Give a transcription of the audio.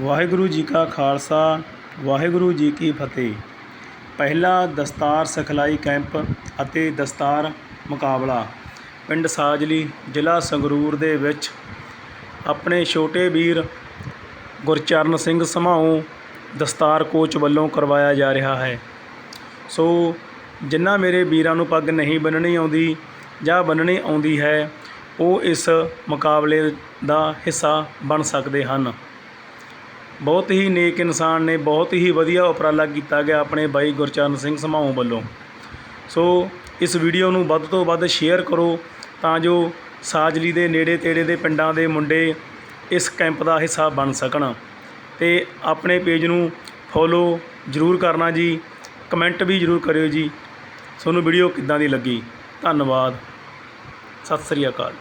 ਵਾਹਿਗੁਰੂ ਜੀ ਕਾ ਖਾਲਸਾ, ਵਾਹਿਗੁਰੂ ਜੀ ਕੀ ਫਤਿਹ। ਪਹਿਲਾ ਦਸਤਾਰ ਸਿਖਲਾਈ ਕੈਂਪ ਅਤੇ ਦਸਤਾਰ ਮੁਕਾਬਲਾ। ਪਿੰਡ ਸਾਜਲੀ ਜ਼ਿਲ੍ਹਾ ਸੰਗਰੂਰ ਦੇ ਵਿੱਚ ਆਪਣੇ ਛੋਟੇ ਵੀਰ ਗੁਰਚਰਨ ਸਿੰਘ ਸਮਾਉ ਦਸਤਾਰ ਕੋਚ ਵੱਲੋਂ ਕਰਵਾਇਆ ਜਾ ਰਿਹਾ ਹੈ। ਸੋ ਜਿਨ੍ਹਾਂ ਮੇਰੇ ਵੀਰਾਂ ਨੂੰ ਪੱਗ ਨਹੀਂ ਬੰਨਣੀ ਆਉਂਦੀ ਜਾਂ ਬੰਨਣੀ ਆਉਂਦੀ ਹੈ, ਉਹ ਇਸ ਮੁਕਾਬਲੇ ਦਾ ਹਿੱਸਾ ਬਣ ਸਕਦੇ ਹਨ। ਬਹੁਤ ਹੀ ਨੇਕ ਇਨਸਾਨ ਨੇ, ਬਹੁਤ ਹੀ ਵਧੀਆ ਉਪਰਾਲਾ ਕੀਤਾ ਗਿਆ ਆਪਣੇ ਬਾਈ ਗੁਰਚਰਨ ਸਿੰਘ ਸਮਾਉ ਵੱਲੋਂ। ਸੋ ਇਸ ਵੀਡੀਓ ਨੂੰ ਵੱਧ ਤੋਂ ਵੱਧ ਸ਼ੇਅਰ ਕਰੋ ਤਾਂ ਜੋ ਸਾਜਲੀ ਦੇ ਨੇੜੇ ਤੇੜੇ ਦੇ ਪਿੰਡਾਂ ਦੇ ਮੁੰਡੇ ਇਸ ਕੈਂਪ ਦਾ ਹਿੱਸਾ ਬਣ ਸਕਣ। ਤੇ ਆਪਣੇ ਪੇਜ ਨੂੰ ਫੋਲੋ ਜ਼ਰੂਰ ਕਰਨਾ ਜੀ, ਕਮੈਂਟ ਵੀ ਜ਼ਰੂਰ ਕਰਿਓ ਜੀ। ਤੁਹਾਨੂੰ ਵੀਡੀਓ ਕਿੱਦਾਂ ਦੀ ਲੱਗੀ? ਧੰਨਵਾਦ। ਸਤਿ ਸ੍ਰੀ ਅਕਾਲ।